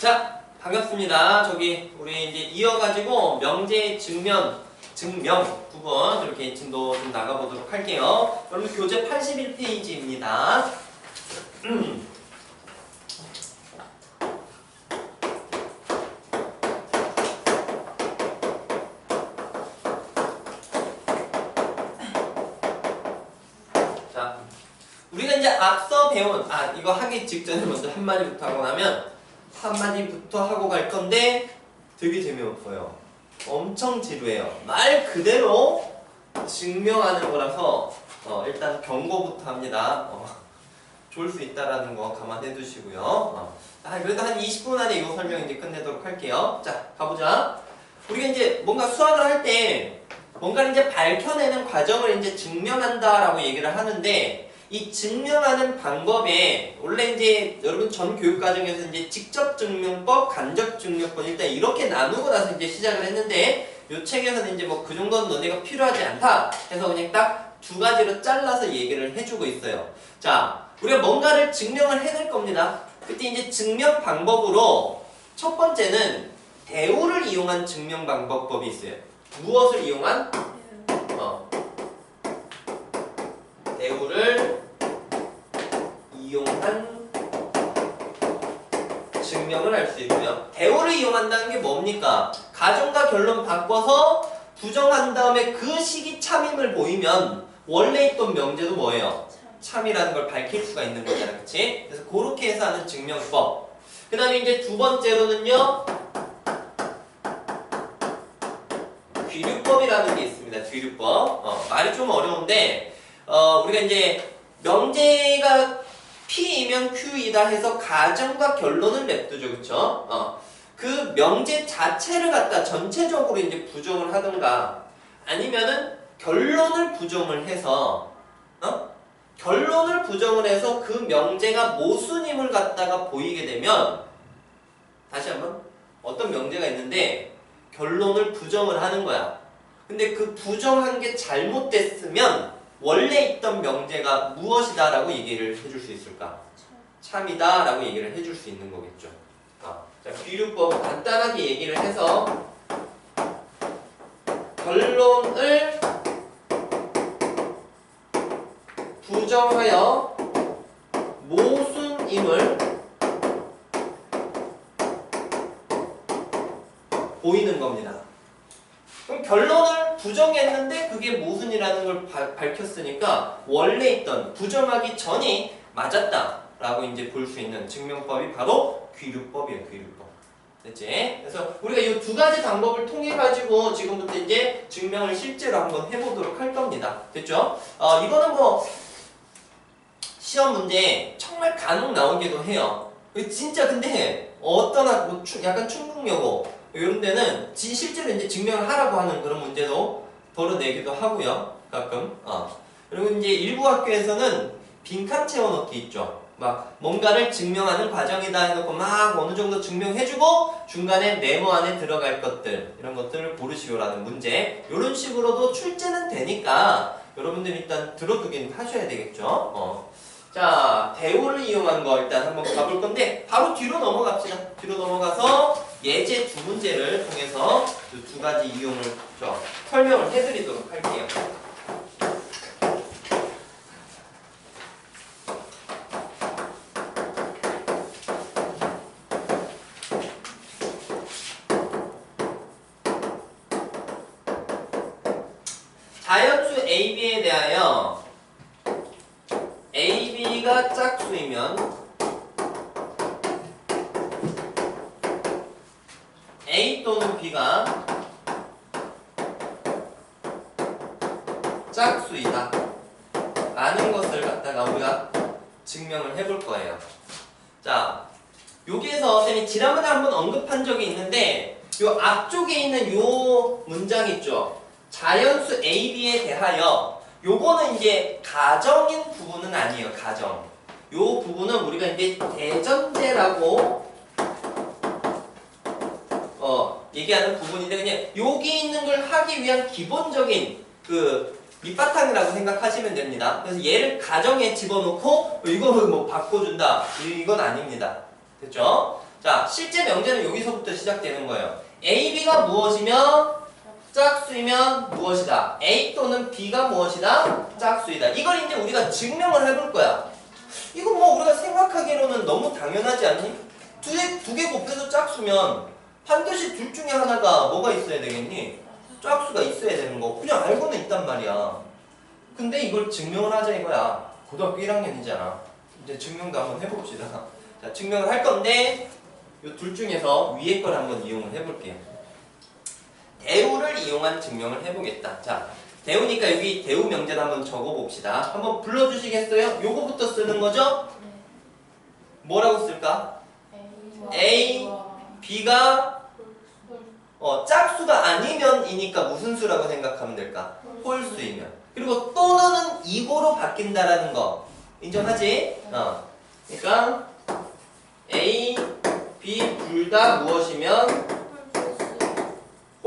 자, 반갑습니다. 저기 우리 이제 이어가지고 명제 증명 증명 부분 이렇게 진도 좀 나가보도록 할게요. 여러분 교재 81페이지입니다. 자, 우리가 이제 앞서 배운 아 이거 하기 직전에 먼저 한 마디부터 하고 나면 한 마디부터 하고 갈 건데 되게 재미없어요. 엄청 지루해요. 말 그대로 증명하는 거라서 어, 일단 경고부터 합니다. 어, 좋을 수 있다라는 거 감안해 두시고요. 어. 아, 그래도 한 20분 안에 이거 설명 이제 끝내도록 할게요. 자, 가보자. 우리가 이제 뭔가 수학을 할 때 뭔가를 이제 밝혀내는 과정을 이제 증명한다라고 얘기를 하는데 이 증명하는 방법에 원래 이제 여러분 전 교육 과정에서 이제 직접 증명법, 간접 증명법 일단 이렇게 나누고 나서 이제 시작을 했는데 요 책에서는 이제 뭐 그 정도는 너네가 필요하지 않다 해서 그냥 딱 두 가지로 잘라서 얘기를 해주고 있어요. 자, 우리가 뭔가를 증명을 해낼 겁니다. 그때 이제 증명 방법으로 첫 번째는 대우를 이용한 증명 방법법이 있어요. 무엇을 이용한? 어. 대우를 이용한 증명을 할 수 있고요. 이용한다는 게 뭡니까? 가정과 결론 바꿔서 부정한 다음에 그 식이 참임을 보이면 원래 있던 명제도 뭐예요? 참이라는 걸 밝힐 수가 있는 거잖아, 그치? 그래서 그렇게 해서 하는 증명법. 그 다음에 이제 두 번째로는요, 귀류법이라는 게 있습니다. 귀류법. 어, 말이 좀 어려운데, 어, 우리가 이제 명제가 P이면 Q이다 해서 가정과 결론을 냅두죠, 그쵸? 어, 그 명제 자체를 갖다 전체적으로 이제 부정을 하든가, 아니면은 결론을 부정을 해서, 어? 결론을 부정을 해서 그 명제가 모순임을 갖다가 보이게 되면, 다시 한번, 어떤 명제가 있는데, 결론을 부정을 하는 거야. 근데 그 부정한 게 잘못됐으면 원래 있던 명제가 무엇이다라고 얘기를 해줄 수 있을까? 참이다라고 얘기를 해줄 수 있는 거겠죠. 아, 자, 귀류법 간단하게 얘기를 해서 결론을 부정하여 모순임을 보이는 겁니다. 그럼 결론을 부정했는데 그게 모순이라는 걸 바- 밝혔으니까 원래 있던 부정하기 전이 맞았다라고 이제 볼 수 있는 증명법이 바로 귀류법이에요. 귀류법. 됐지? 그래서 우리가 이 두 가지 방법을 통해 가지고 지금부터 이제 증명을 실제로 한번 해보도록 할 겁니다. 됐죠? 어, 이거는 뭐 시험 문제 정말 간혹 나오기도 해요. 진짜 근데 어떤 학- 뭐 추- 약간 충북여고 이런 데는 지- 실제로 이제 증명을 하라고 하는 그런 문제도 벌어내기도 하고요. 가끔. 어. 그리고 이제 일부 학교에서는 빈칸 채워넣기 있죠. 막 뭔가를 증명하는 과정이다 해놓고 막 어느 정도 증명해주고 중간에 네모 안에 들어갈 것들 이런 것들을 고르시오라는 문제 이런 식으로도 출제는 되니까 여러분들 일단 들어두긴 하셔야 되겠죠. 어. 자 대우를 이용한 거 일단 한번 가볼 건데 바로 뒤로 넘어갑시다. 뒤로 넘어가서 예제 두 문제를 통해서 그두 가지 이용을 저 설명을 해드리도록 할게요. 자연수 AB에 대하여 AB가 짝수이면 A 또는 B가 짝수이다 라는 것을 갖다가 우리가 증명을 해볼 거예요. 자 여기에서 쌤이 지난번에 한번 언급한 적이 있는데 요 앞쪽에 있는 요 문장 있죠 자연수 AB에 대하여 요거는 이제 가정인 부분은 아니에요 가정 요 부분은 우리가 이제 대전제라고 어, 얘기하는 부분인데 그냥 여기 있는 걸 하기 위한 기본적인 그 밑바탕이라고 생각하시면 됩니다. 그래서 얘를 가정에 집어넣고 이거를 뭐 바꿔준다 이- 이건 아닙니다. 됐죠? 자 자, 실제 명제는 여기서부터 시작되는 거예요. A, B가 무엇이며 짝수이면 무엇이다. A 또는 B가 무엇이다. 짝수이다. 이걸 이제 우리가 증명을 해볼 거야. 이거 뭐 우리가 생각하기로는 너무 당연하지 않니? 두 개, 두 개 곱해서 짝수면 반드시 둘 중에 하나가 뭐가 있어야 되겠니? 짝수가 있어야 되는 거. 그냥 알고는 있단 말이야. 근데 이걸 증명을 하자 이거야. 고등학교 1학년이잖아. 이제 증명도 한번 해봅시다. 자, 증명을 할 건데 이 둘 중에서 위에 걸 한번 이용을 해볼게요. 대우를 이용한 증명을 해보겠다. 자, 대우니까 여기 대우 명제를 한번 적어봅시다. 한번 불러주시겠어요? 요거부터 쓰는 거죠? 뭐라고 쓸까? A, B가 어, 짝수가 아니면 이니까 무슨 수라고 생각하면 될까? 홀수이면. 그리고 또는 이고로 바뀐다라는 거 인정하지? 어. 그러니까 A, B 둘 다 무엇이면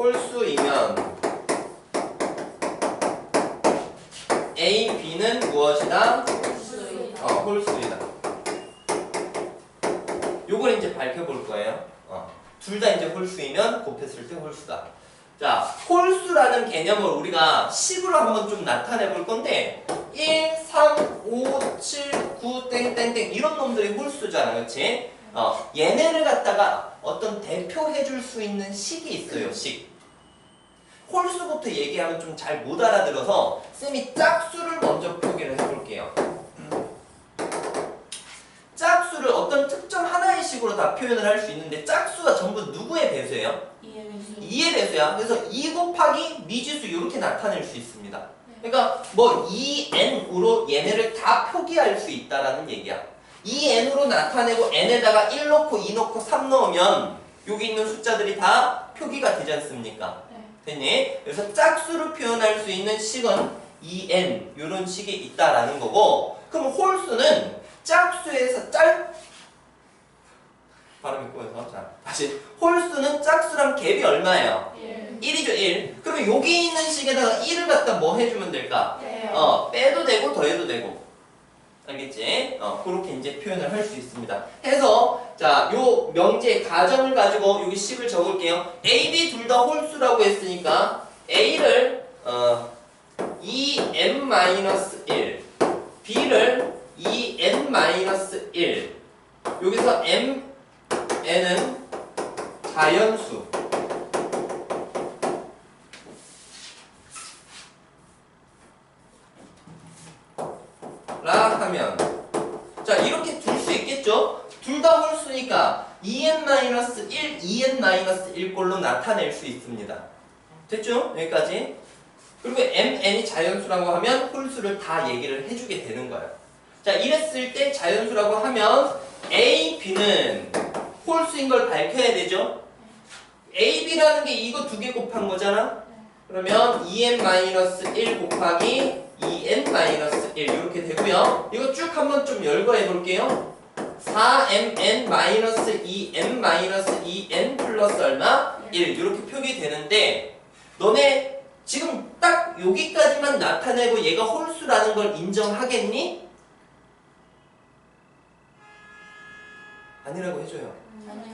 홀수이면 A, B는 무엇이다? 어, 홀수이다. 요걸 이제 밝혀볼 거예요. 어. 둘 다 이제 홀수이면 곱했을 때 홀수다. 자, 홀수라는 개념을 우리가 식으로 한번 좀 나타내 볼 건데 1, 3, 5, 7, 9, 땡땡땡 이런 놈들이 홀수잖아. 그렇지? 어, 얘네를 갖다가 어떤 대표해 줄 수 있는 식이 있어요. 식. 홀수부터 얘기하면 좀 잘 못 알아들어서 쌤이 짝수를 먼저 표기를 해볼게요. 짝수를 어떤 특정 하나의 식으로 다 표현을 할 수 있는데 짝수가 전부 누구의 배수예요? 2의 배수야. 그래서 2 곱하기 미지수 이렇게 나타낼 수 있습니다. 그러니까 뭐 2n으로 얘네를 다 표기할 수 있다라는 얘기야. 2n으로 나타내고 n에다가 1 넣고 2 넣고 3 넣으면 여기 있는 숫자들이 다 표기가 되지 않습니까? 됐니? 그래서 짝수를 표현할 수 있는 식은 2n 이런 식이 있다라는 거고 그럼 홀수는 짝수에서 짤 발음이 꼬여서 자 다시 홀수는 짝수랑 갭이 얼마예요? 1이죠 1 그러면 여기 있는 식에다가 1을 갖다 뭐 해주면 될까? 어 빼도 되고 더해도 되고 알겠지? 어 그렇게 이제 표현을 할 수 있습니다. 해서 자 요 명제 가정을 가지고 여기 식을 적을게요. A, B 둘 다 홀수라고 했으니까 A를 어 2n-1 B를 2n-1 여기서 m n은 자연수 라 하면 자 이렇게 둘 수 있겠죠? 둘 다 홀수니까 2n-1, 2n-1 꼴로 나타낼 수 있습니다 됐죠? 여기까지 그리고 mn이 자연수라고 하면 홀수를 다 얘기를 해주게 되는 거예요 자 이랬을 때 자연수라고 하면 a, b는 홀수인 걸 밝혀야 되죠? a, b라는 게 이거 두 개 곱한 거잖아 그러면 2n-1 곱하기 2n-1 이렇게 되고요. 이거 쭉 한번 좀 열거해 볼게요. 4mn-2m-2n 플러스 얼마? 1 이렇게 표기되는데 너네 지금 딱 여기까지만 나타내고 얘가 홀수라는 걸 인정하겠니? 아니라고 해줘요.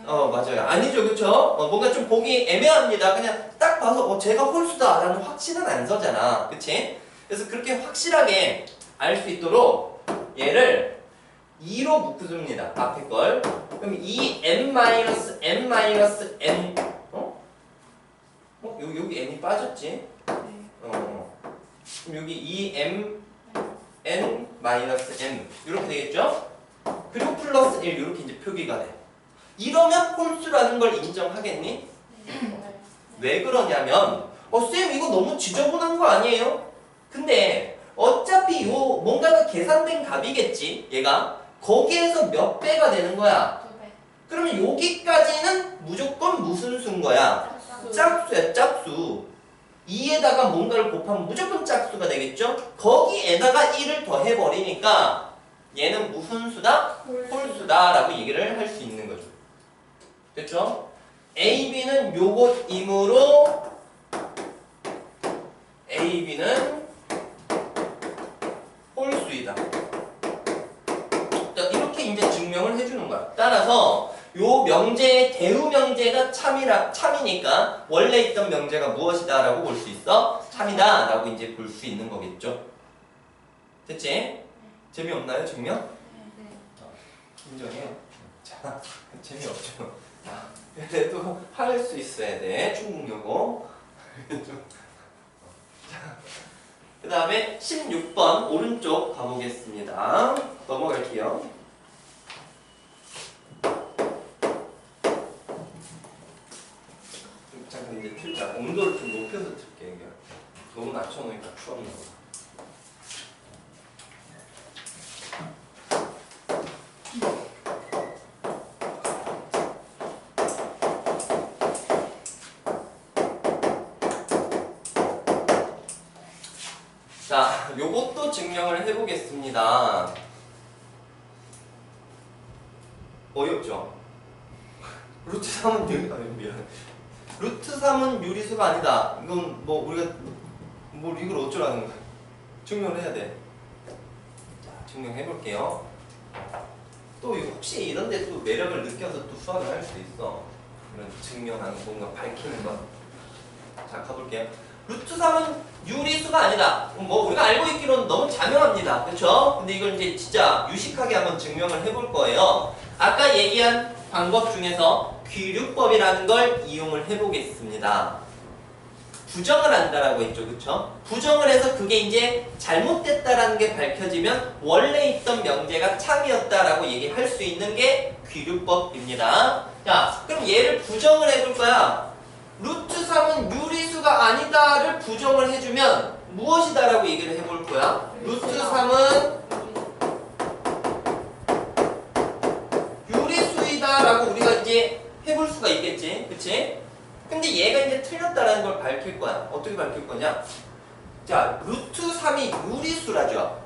어 맞아요. 아니죠. 그쵸? 어, 뭔가 좀 보기 애매합니다. 그냥 딱 봐서 어 제가 홀수다 라는 확신은 안 서잖아. 그치? 그래서 그렇게 확실하게 알 수 있도록 얘를 2로 묶어줍니다. 앞에 걸. 그럼 2n-n-n 어? 어? 여기, 여기 n이 빠졌지? 어 그럼 여기 2m n-n 이렇게 되겠죠? 그리고 플러스 1 이렇게 이제 표기가 돼. 이러면 홀수라는 걸 인정하겠니? 왜 그러냐면 어 쌤 이거 너무 지저분한 거 아니에요? 근데 어차피 요 뭔가가 계산된 값이겠지 얘가 거기에서 몇 배가 되는 거야 그러면 여기까지는 무조건 무슨 수인 거야? 짝수 야 짝수 2에다가 뭔가를 곱하면 무조건 짝수가 되겠죠? 거기에다가 1을 더해버리니까 얘는 무슨 수다? 홀수다 라고 얘기를 할 수 있는 거죠 됐죠? A, B는 요것이므로 A, B는 홀수이다. 자, 이렇게 이제 증명을 해주는 거야. 따라서 요 대우 명제가 참이라 참이니까 원래 있던 명제가 무엇이다라고 볼 수 있어? 참이다라고 이제 볼 수 있는 거겠죠. 됐지? 재미없나요, 증명? 인정해요. 자, 재미없죠. 자, 그래도 할 수 있어야 돼. 중국 요거. 그 다음에 16번 오른쪽 가보겠습니다. 넘어갈게요. 잠깐 이제 틀자. 온도를 좀 높여서 틀게. 이게. 너무 낮춰놓으니까 추웠나 봐. 자, 요것도 증명을 해보겠습니다. 어이없죠? 루트 3은 유, 아니, 미안. 루트 3은 유리수가 아니다. 이건 뭐 우리가 뭐 이걸 어쩌라는 거야? 증명을 해야 돼. 자, 증명해 볼게요. 또 이거 혹시 이런 데 또 매력을 느껴서 또 수학을 할 수도 있어. 이런 증명하는 뭔가 밝히는 거. 자, 가볼게요. 루트 3은 유리수가 아니다. 뭐 우리가 알고 있기로는 너무 자명합니다. 그렇죠? 근데 이걸 이제 진짜 유식하게 한번 증명을 해볼 거예요. 아까 얘기한 방법 중에서 귀류법이라는 걸 이용을 해보겠습니다. 부정을 한다라고 했죠. 그렇죠? 부정을 해서 그게 이제 잘못됐다라는 게 밝혀지면 원래 있던 명제가 참이었다라고 얘기할 수 있는 게 귀류법입니다. 자, 그럼 얘를 부정을 해볼 거야. 루트 3은 유리수가 아니다를 부정을 해주면 무엇이다라고 얘기를 해볼 거야? 루트 3은 유리수이다라고 우리가 이제 해볼 수가 있겠지, 그치? 근데 얘가 이제 틀렸다라는 걸 밝힐 거야. 어떻게 밝힐 거냐? 자, 루트 3이 유리수라죠.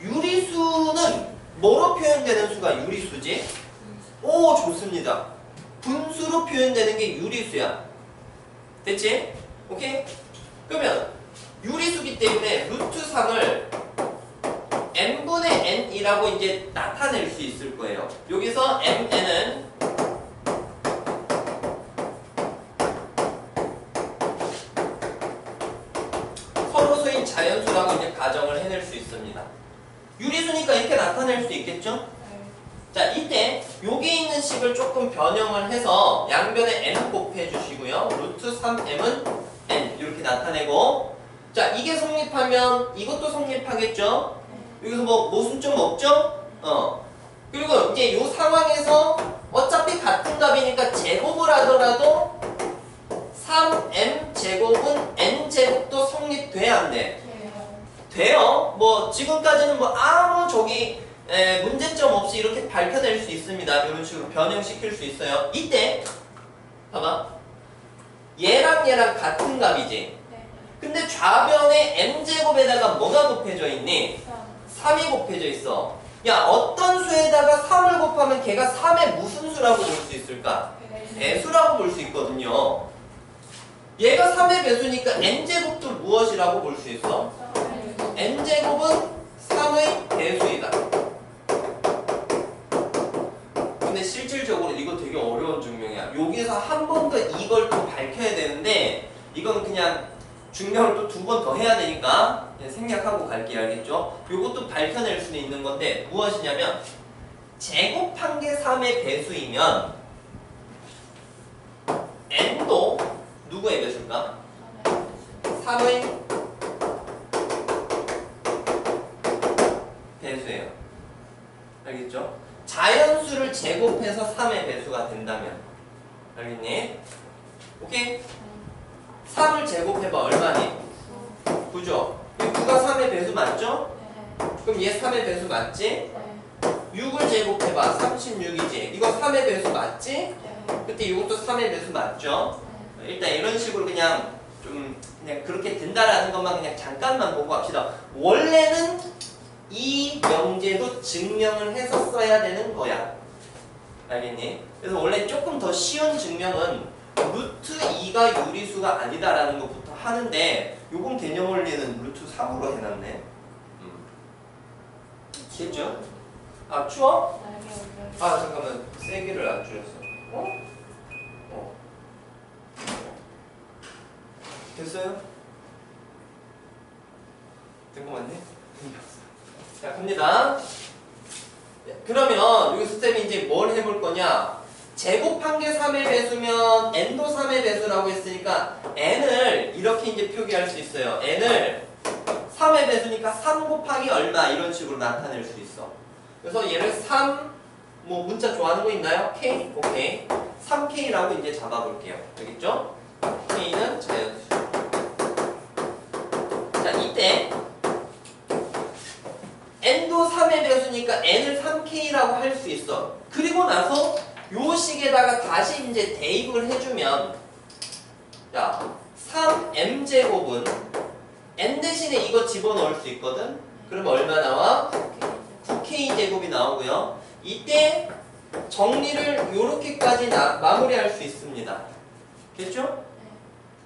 유리수는 뭐로 표현되는 수가 유리수지? 오, 좋습니다. 분수로 표현되는 게 유리수야. 됐지? 오케이? 그러면 유리수기 때문에 루트 3을 n분의 n이라고 이제 나타낼 수 있을 거예요. 여기서 mn은 서로소인 자연수라고 이제 가정을 해낼 수 있습니다. 유리수니까 이렇게 나타낼 수 있겠죠? 자, 이때 여기 있는 식을 조금 변형을 해서 양변에 n 곱해 주시고요. 루트 3m은 n 이렇게 나타내고 자, 이게 성립하면 이것도 성립하겠죠? 여기서 뭐 모순점 없죠? 어. 그리고 이제 이 상황에서 어차피 같은 값이니까 제곱을 하더라도 3m 제곱은 n 제곱도 성립돼야 안 돼. 돼요. 뭐 지금까지는 뭐 아무 저기 에, 문제점 없이 이렇게 밝혀낼 수 있습니다. 이런 식으로 변형시킬 수 있어요. 이때 봐봐. 얘랑 얘랑 같은 값이지. 근데 좌변에 n제곱에다가 뭐가 곱해져 있니? 3이 곱해져 있어. 야 어떤 수에다가 3을 곱하면 걔가 3의 무슨 수라고 볼 수 있을까? 배수라고 볼 수 있거든요. 얘가 3의 배수니까 n제곱도 무엇이라고 볼 수 있어? N제곱은 3의 배수이다. 근데 실질적으로 이거 되게 어려운 증명이야. 여기서 한 번 더 이걸 또 밝혀야 되는데 이건 그냥 증명을 또 두 번 더 해야 되니까 생략하고 갈게요. 알겠죠? 이것도 밝혀낼 수는 있는 건데 무엇이냐면 제곱한 게 3의 배수이면 n도 누구의 배수일까? 3의 배수예요. 알겠죠? 자연수를 제곱해서 3의 배수가 된다면 알겠니? 오케이? 3을 제곱해봐 얼마니? 9죠? 이 9가 3의 배수 맞죠? 그럼 얘 3의 배수 맞지? 6을 제곱해봐 36이지 이거 3의 배수 맞지? 그때 이것도 3의 배수 맞죠? 일단 이런 식으로 그냥 좀 그냥 그렇게 된다라는 것만 그냥 잠깐만 보고 합시다 원래는 이 명제도 증명을 해서 써야 되는 거야. 알겠니? 그래서 원래 조금 더 쉬운 증명은 루트 2가 유리수가 아니다라는 것부터 하는데 요건 개념 원리는 루트 3으로 해놨네. 음. 됐죠? 아 추워? 아 잠깐만 세기를 안 줄였어. 어? 어. 됐어요? 된 거 맞니? 그러면 여기서 쌤이 이제 뭘 해볼 거냐? 제곱한 게 3의 배수면 n도 3의 배수라고 했으니까 n을 이렇게 이제 표기할 수 있어요. n을 3의 배수니까 3 곱하기 얼마 이런 식으로 나타낼 수 있어. 그래서 얘를 3, 뭐 문자 좋아하는 거 있나요? K? 오케이. 3K라고 이제 잡아볼게요. 알겠죠? K는 자연수. 자, 이때 n도 3의 배수니까 n을 3K라고 할 수 있어. 그리고 나서 요 식에다가 다시 이제 대입을 해주면 자, 3m제곱은 n 대신에 이거 집어넣을 수 있거든? 그럼 얼마 나와? 9K제곱이 나오고요. 이때 정리를 요렇게까지 나- 마무리할 수 있습니다. 됐죠?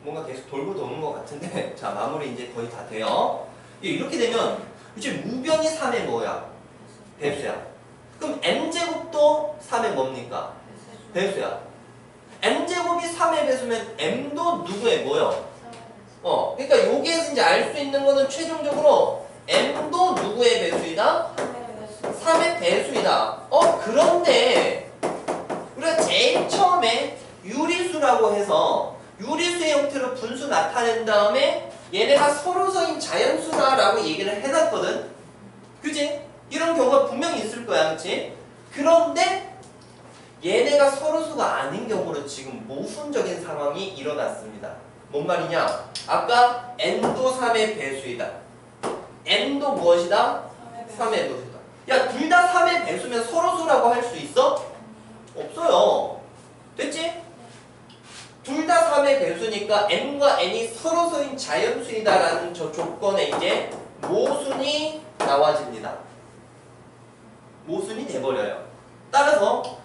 뭔가 계속 돌고 도는 것 같은데 자 마무리 이제 거의 다 돼요. 예, 이렇게 되면 이제 무변이 3의 뭐야? 배수야. 그럼 m제곱도 3의 뭡니까? 배수야. m제곱이 3의 배수면 m도 누구의 뭐요? 어, 그러니까 여기에서 이제 알 수 있는 거는 최종적으로 m도 누구의 배수이다? 3의 배수이다. 어, 그런데 우리가 제일 처음에 유리수라고 해서 유리수의 형태로 분수 나타낸 다음에 얘네가 서로서인 자연수다라고 얘기를 해놨거든. 그지? 이런 경우가 분명히 있을 거야, 그치? 그런데 얘네가 서로수가 아닌 경우로 지금 모순적인 상황이 일어났습니다. 뭔 말이냐? 아까 n도 3의 배수이다. n도 무엇이다? 3의 배수다. 야, 둘 다 3의 배수면 서로수라고 할 수 있어? 없어요. 됐지? 둘 다 3의 배수니까 n과 n이 서로서인 자연수이다라는 저 조건에 이제 모순이 나와집니다. 모순이 돼버려요. 따라서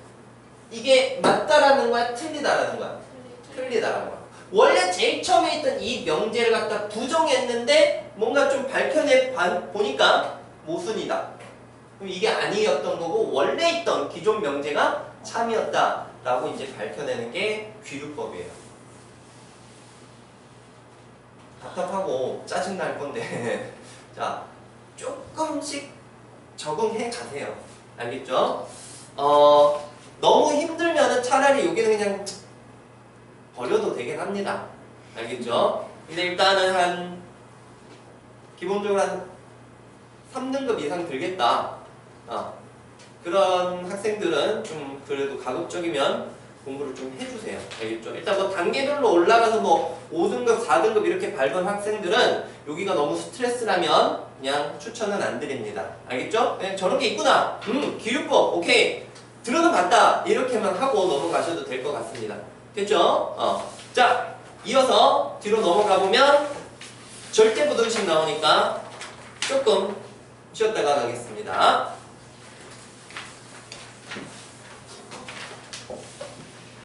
이게 맞다라는 거야, 틀리다라는 거야? 틀리다라는 거야. 원래 제일 처음에 있던 이 명제를 갖다 부정했는데 뭔가 좀 밝혀내 봐- 보니까 모순이다. 그럼 이게 아니었던 거고 원래 있던 기존 명제가 참이었다 라고 이제 밝혀내는 게 귀류법이에요. 답답하고 짜증 날 건데 자 조금씩 적응해 가세요. 알겠죠? 어 너무 힘들면은 차라리 여기는 그냥 버려도 되긴 합니다. 알겠죠? 근데 일단은 한 기본적으로 한 3등급 이상 들겠다. 어, 그런 학생들은 좀 그래도 가급적이면 공부를 좀 해주세요. 알겠죠? 일단 뭐 단계별로 올라가서 뭐 5등급, 4등급 이렇게 밟은 학생들은 여기가 너무 스트레스라면 그냥 추천은 안 드립니다. 알겠죠? 그냥 저런 게 있구나. 음, 기류법. 오케이. 들어는 봤다. 이렇게만 하고 넘어가셔도 될 것 같습니다. 됐죠? 어. 자, 이어서 뒤로 넘어가 보면 절대 부등식 나오니까 조금 쉬었다가 가겠습니다.